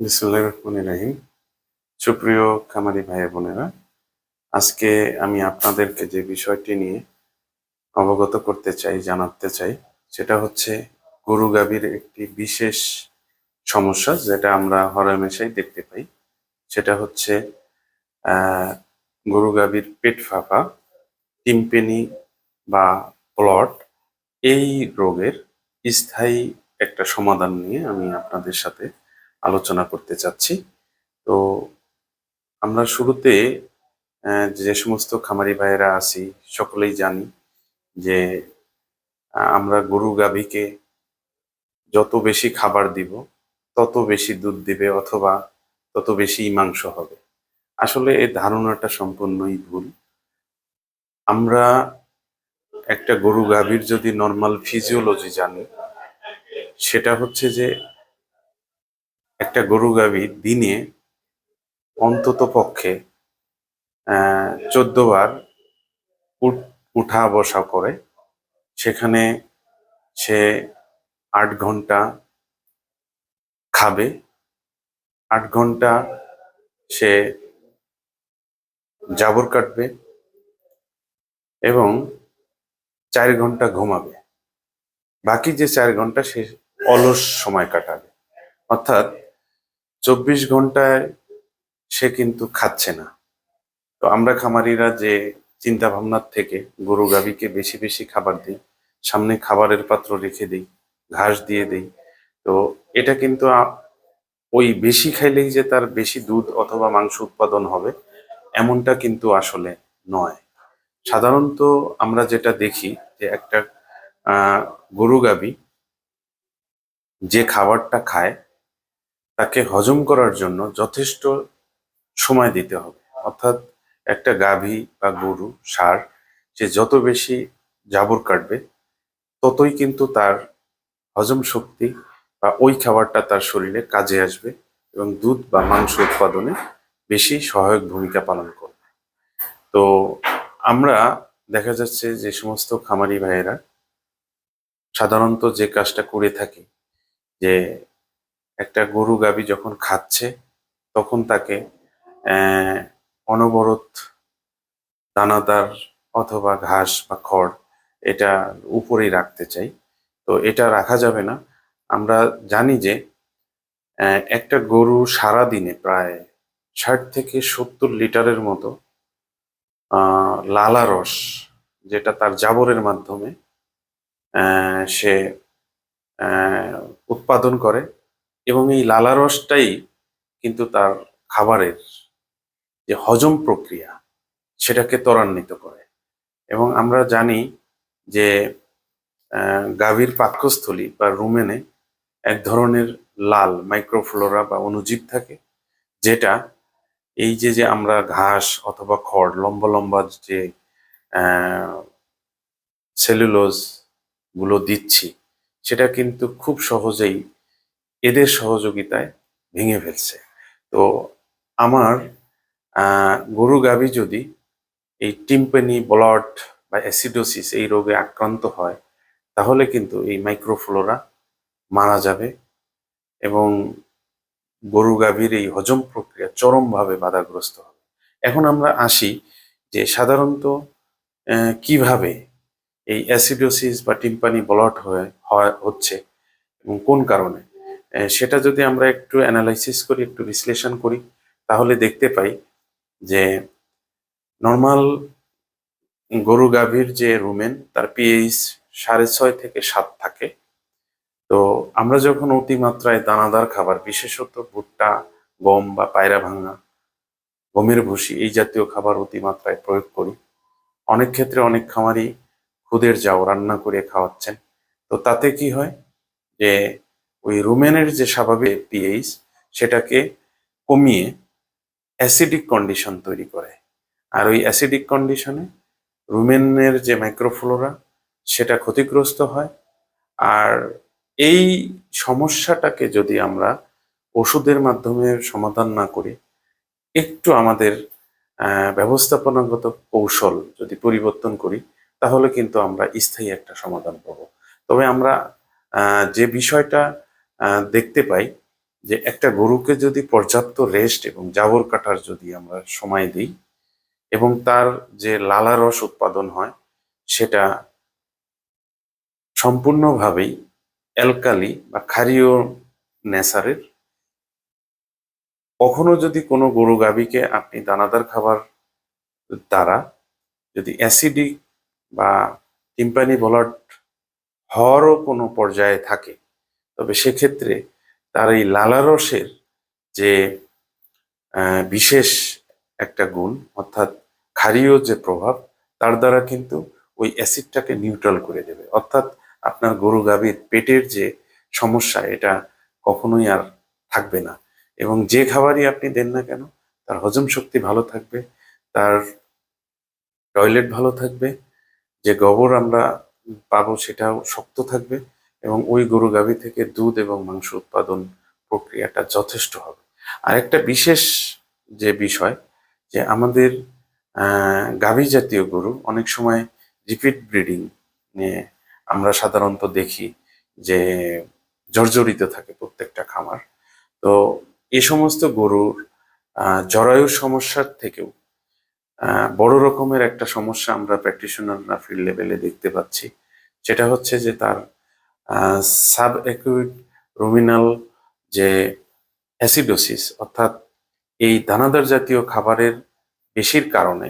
বিসমুল্লাহ সুপ্রিয় খামারি ভাই বোনেরা, আজকে আমি আপনাদেরকে যে বিষয়টি নিয়ে অবগত করতে চাই, জানাতে চাই, সেটা হচ্ছে গরু গাভীর একটি বিশেষ সমস্যা যেটা আমরা হরমেশাই দেখতে পাই। সেটা হচ্ছে গরু গাভীর পেট ফাঁপা টিম্পেনি বা প্লট এই রোগের স্থায়ী একটা সমাধান নিয়ে আমি আপনাদের সাথে আলোচনা করতে চাচ্ছি। তো আমরা শুরুতে যে সমস্ত খামারি ভাইয়েরা আছি, সকলেই জানি যে আমরা গরু গাভীকে যত বেশি খাবার দিব, তত বেশি দুধ দিবে অথবা তত বেশি মাংস হবে। আসলে এই ধারণাটা সম্পূর্ণই ভুল। আমরা একটা গরু গাভীর যদি নর্মাল ফিজিওলজি জানি, সেটা হচ্ছে যে একটা গরু গাভী দিনে অন্তত পক্ষে চোদ্দ বার উঠ- বসা করে। সেখানে সে আট ঘণ্টা খাবে। আট ঘণ্টা সে জাবর কাটবে এবং চার ঘণ্টা ঘুমাবে। বাকি যে চার ঘণ্টা সে অলস সময় কাটাবে। অর্থাৎ চব্বিশ ঘন্টায় সে কিন্তু খাচ্ছে না। তো আমরা খামারিরা যে চিন্তা ভাবনার থেকে গরু গাভীকে বেশি বেশি খাবার দিই, সামনে খাবারের পাত্র রেখে দিই, ঘাস দিয়ে দিই, তো এটা কিন্তু ওই বেশি খাইলেই যে তার বেশি দুধ অথবা মাংস উৎপাদন হবে, এমনটা কিন্তু আসলে নয়। সাধারণত আমরা যেটা দেখি যে একটা গরু গাভী যে খাবারটা খায় তাকে হজম করার জন্য যথেষ্ট সময় দিতে হবে। অর্থাৎ একটা গাভী বা গরু সার সে যত বেশি জাবর কাটবে, ততই কিন্তু তার হজম শক্তি বা ওই খাবারটা তার শরীরে কাজে আসবে এবং দুধ বা মাংস উৎপাদনে বেশি সহায়ক ভূমিকা পালন করবে। তো আমরা দেখা যাচ্ছে যে সমস্ত খামারি ভাইয়েরা সাধারণত যে কাজটা করে থাকি, যে একটা গরু গাভী যখন খাচ্ছে, তখন তাকে অনবরত দানাদার অথবা ঘাস বা খড় এটা উপরেই রাখতে চাই। তো এটা রাখা যাবে না। আমরা জানি যে একটা গরু সারা দিনে প্রায় ষাট থেকে সত্তর লিটারের মতো লালা রস যেটা তার জাবরের মাধ্যমে সে উৎপাদন করে। এবং এই লালা রসটাই কিন্তু তার খাবারের যে হজম প্রক্রিয়া, সেটাকে ত্বরান্বিত করে। এবং আমরা জানি যে গাভীর পাক্যস্থলী বা রুমেনে এক ধরনের লাল মাইক্রোফ্লোরা বা অণুজীব থাকে, যেটা এই যে যে আমরা ঘাস অথবা খড়, লম্বা লম্বা যে সেলুলোজগুলো দিচ্ছি, সেটা কিন্তু খুব সহজেই এদের সহযোগিতায় ভেঙে ফেলছে। তো আমার গরু গাভী যদি এই টিম্পানি, ব্লড বা অ্যাসিডোসিস এই রোগে আক্রান্ত হয়, তাহলে কিন্তু এই মাইক্রোফ্লোরা মারা যাবে এবং গরু গাভীর এই হজম প্রক্রিয়া চরমভাবে বাধাগ্রস্ত হবে। এখন আমরা আসি যে সাধারণত কীভাবে এই অ্যাসিডোসিস বা টিম্পানি ব্লট হয়ে, হচ্ছে এবং কোন কারণে? সেটা যদি আমরা একটু অ্যানালাইসিস করি, একটু বিশ্লেষণ করি, তাহলে দেখতে পাই যে নর্মাল গরু গাভীর যে রুমেন তার পিএইচ সাড়ে ছয় থেকে সাত থাকে। তো আমরা যখন অতিমাত্রায় দানাদার খাবার, বিশেষত ভুট্টা, গম বা পায়রা ভাঙা, গমের ভুসি, এই জাতীয় খাবার অতিমাত্রায় প্রয়োগ করি, অনেক ক্ষেত্রে অনেক খামারই খুদের যাও রান্না করে খাওয়াচ্ছেন। তো তাতে কি হয় যে ওই রুমেনের যে স্বাভাবিক পিএইচ সেটাকে কমিয়ে অ্যাসিডিক কন্ডিশন তৈরি করে। আর ওই অ্যাসিডিক কন্ডিশনে রুমেনের যে মাইক্রোফ্লোরা সেটা ক্ষতিগ্রস্ত হয়। আর এই সমস্যাটাকে যদি আমরা ওষুধের মাধ্যমে সমাধান না করি, একটু আমাদের ব্যবস্থাপনাগত কৌশল যদি পরিবর্তন করি, তাহলে কিন্তু আমরা স্থায়ী একটা সমাধান পাবো। তবে আমরা যে বিষয়টা দেখতে পাই যে একটা গরুকে যদি পর্যাপ্ত রেস্ট এবং জাবর কাটার যদি আমরা সময় দিই এবং তার যে লালা রস উৎপাদন হয়, সেটা সম্পূর্ণভাবেই অ্যালকালি বা ক্ষারীয় নেসারের কখনো যদি কোনো গরু গাভীকে আপনি দানাদার খাবার দ্বারা যদি অ্যাসিডিক বা টিম্পানি বলার হওয়ারও কোনো পর্যায়ে থাকে তবে সেক্ষেত্রে তার এই লালারসের যে বিশেষ একটা গুণ, অর্থাৎ ক্ষারীয় যে প্রভাব, তার দ্বারা কিন্তু ওই অ্যাসিডটাকে নিউট্রাল করে দেবে। অর্থাৎ আপনার গরু গাভীর পেটের যে সমস্যা, এটা কখনোই আর থাকবে না। এবং যে খাবারই আপনি দেন না কেন, তার হজম শক্তি ভালো থাকবে, তার টয়লেট ভালো থাকবে, যে গোবর আমরা পাবো সেটাও শক্ত থাকবে এবং ওই গরু গাভী থেকে দুধ এবং মাংস উৎপাদন প্রক্রিয়াটা যথেষ্ট হবে। আর একটা বিশেষ যে বিষয়, যে আমাদের গাভী জাতীয় গরু অনেক সময় রিপিট ব্রিডিং নিয়ে আমরা সাধারণত দেখি যে জর্জরিত থাকে প্রত্যেকটা খামার। তো এ সমস্ত গরুর জরায়ুর সমস্যার থেকেও বড় রকমের একটা সমস্যা আমরা প্র্যাকটিশনাররা ফিল্ড লেভেলে দেখতে পাচ্ছি। সেটা হচ্ছে যে তার সাব অ্যাকুইড রুমিনাল যে অ্যাসিডোসিস অর্থাৎ এই দানাদার জাতীয় খাবারের বেশির কারণে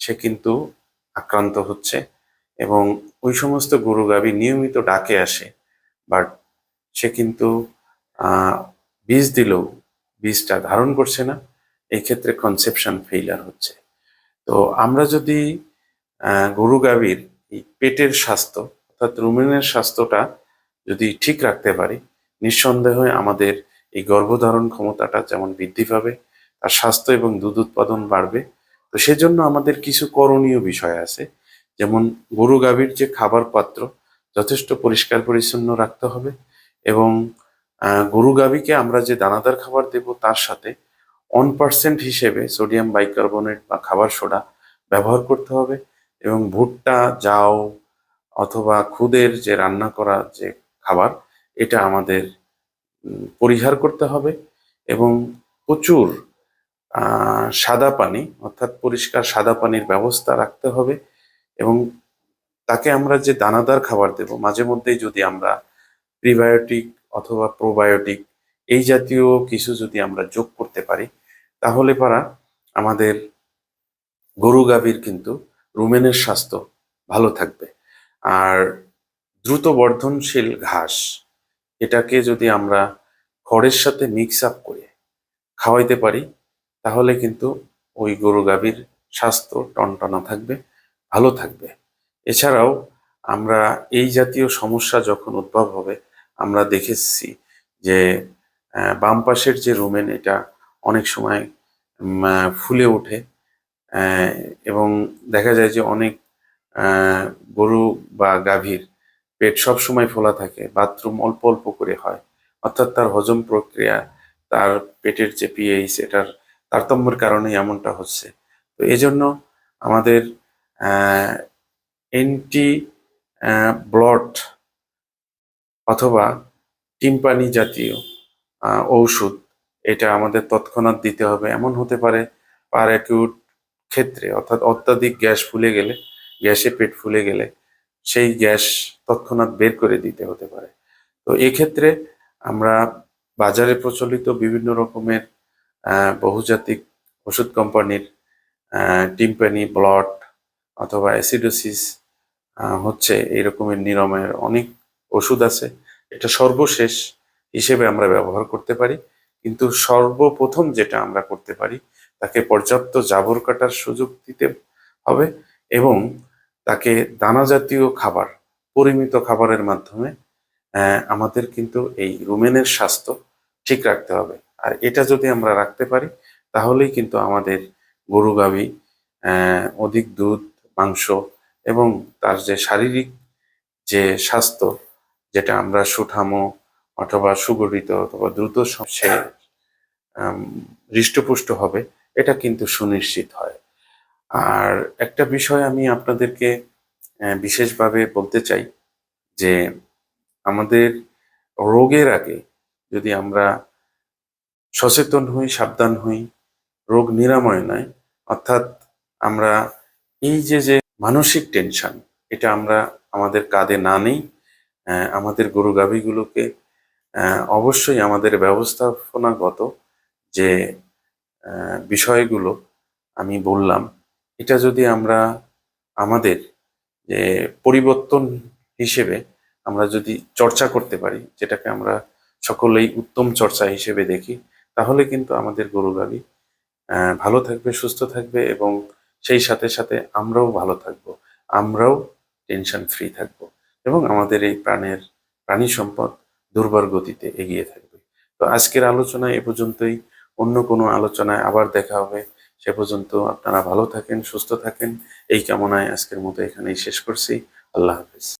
সে কিন্তু আক্রান্ত হচ্ছে এবং ওই সমস্ত গরু গাভী নিয়মিত ডাকে আসে বাট সে কিন্তু বীজ দিলেও বীজটা ধারণ করছে না, এই ক্ষেত্রে কনসেপশন ফেইলার হচ্ছে। তো আমরা যদি গরু গাভীর পেটের স্বাস্থ্য, অর্থাৎ রুমেনের স্বাস্থ্যটা যদি ঠিক রাখতে পারি, নিঃসন্দেহে আমাদের এই গর্ভধারণ ক্ষমতাটা যেমন বৃদ্ধি পাবে, তার স্বাস্থ্য এবং দুধ উৎপাদন বাড়বে, তো সেজন্য আমাদের কিছু করণীয় বিষয় আছে। যেমন গরু গাভীর যে খাবার পাত্র, যথেষ্ট পরিষ্কার পরিচ্ছন্ন রাখতে হবে এবং গরু গাভীকে আমরা যে দানাদার খাবার দেব, তার সাথে ওয়ান পার্সেন্ট হিসেবে সোডিয়াম বাইকার্বনেট বা খাবার সোডা ব্যবহার করতে হবে এবং ভুট্টা, জাউ অথবা খুদের যে রান্না করা যে খাবার, এটা আমাদের পরিহার করতে হবে এবং প্রচুর সাদা পানি, অর্থাৎ পরিষ্কার সাদা পানির ব্যবস্থা রাখতে হবে এবং তাকে আমরা যে দানাদার খাবার দেব, মাঝে মধ্যেই যদি আমরা প্রিবায়োটিক অথবা প্রোবায়োটিক এই জাতীয় কিছু যদি আমরা যোগ করতে পারি, তাহলে পারা আমাদের গরু, গাভীর কিন্তু রুমেনের স্বাস্থ্য ভালো থাকবে। আর দ্রুত বর্ধনশীল ঘাস। এটাকে যদি আমরা খড়ের সাথে মিক্স আপ করে খাওয়াইতে পারি, তাহলে কিন্তু ওই গরু গাভীর স্বাস্থ্য টনটনা থাকবে, ভালো থাকবে। এছাড়াও আমরা এই জাতীয় সমস্যা যখন উদ্ভব হবে, আমরা দেখেছি যে বাম পাশের যে রুমেন, এটা অনেক সময় ফুলে ওঠে এবং দেখা যায় যে অনেক গরু বা গাভীর পেট সব সময় ফোলা থাকে, বাথরুম অল্প অল্প করে হয়। অর্থাৎ তার হজম প্রক্রিয়া, তার পেটের যে পিএইচ এটার তারতম্যের কারণে এমনটা হচ্ছে। তো এজন্য আমাদের এন্টি ব্লড অথবা টিম্পানি জাতীয় ঔষধ, এটা আমাদের তৎক্ষণাৎ দিতে হবে। এমন হতে পারে পার অ্যাকিউট ক্ষেত্রে, অর্থাৎ অত্যাধিক গ্যাস ফুলে গেলে, গ্যাসে পেট ফুলে গেলে সেই গ্যাস তৎক্ষণাৎ বের করে দিতে হতে পারে। তো এক্ষেত্রে আমরা বাজারে প্রচলিত বিভিন্ন রকমের বহুজাতিক ওষুধ কোম্পানির টিম্পানি ব্লড অথবা অ্যাসিডোসিস হচ্ছে এই রকমের নিরাময়ের অনেক ওষুধ আছে। এটা সর্বশেষ হিসেবে আমরা ব্যবহার করতে পারি। কিন্তু সর্বপ্রথম যেটা আমরা করতে পারি, তাকে পর্যাপ্ত জাবর কাটার সুযোগ দিতে হবে এবং তাকে দানা জাতীয় খাবার, পরিমিত খাবারের মাধ্যমে আমাদের কিন্তু এই রুমেনের স্বাস্থ্য ঠিক রাখতে হবে। আর এটা যদি আমরা রাখতে পারি, তাহলেই কিন্তু আমাদের গরু, গাভী অধিক দুধ, মাংস এবং তার যে শারীরিক যে স্বাস্থ্য, যেটা আমরা সুঠামো অথবা সুগঠিত অথবা দ্রুত স- হৃষ্টপুষ্ট হবে, এটা কিন্তু সুনিশ্চিত হয়। আর একটা বিষয় আমি আপনাদেরকে বিশেষভাবে বলতে চাই যে আমাদের রোগের আগে যদি আমরা সচেতন হই, সাবধান হই, রোগ নিরাময় নয়, অর্থাৎ আমরা এই যে যে মানসিক টেনশন, এটা আমরা আমাদের কাঁধে না নেই আমাদের গরু গাভীগুলোকে অবশ্যই আমাদের ব্যবস্থাপনাগত যে বিষয়গুলো আমি বললাম এটা যদি আমরা আমাদের যে পরিবর্তন হিসেবে আমরা যদি চর্চা করতে পারি যেটাকে আমরা সকলেই উত্তম চর্চা হিসেবে দেখি তাহলে কিন্তু আমাদের গরু আহ, ভালো থাকবে সুস্থ থাকবে এবং সেই সাথে সাথে আমরাও ভালো থাকব আমরাও টেনশন ফ্রি থাকব এবং আমাদের এই প্রাণের প্রাণী সম্পদ দুর্বার গতিতে এগিয়ে থাকবে। তো আজকের আলোচনা এ পর্যন্তই। অন্য কোনো আলোচনায় আবার দেখা হবে। সে পর্যন্ত আপনারা ভালো থাকেন, সুস্থ থাকেন। এই কামনায় আজকের মতো এখানেই শেষ করছি। আল্লাহ হাফেজ।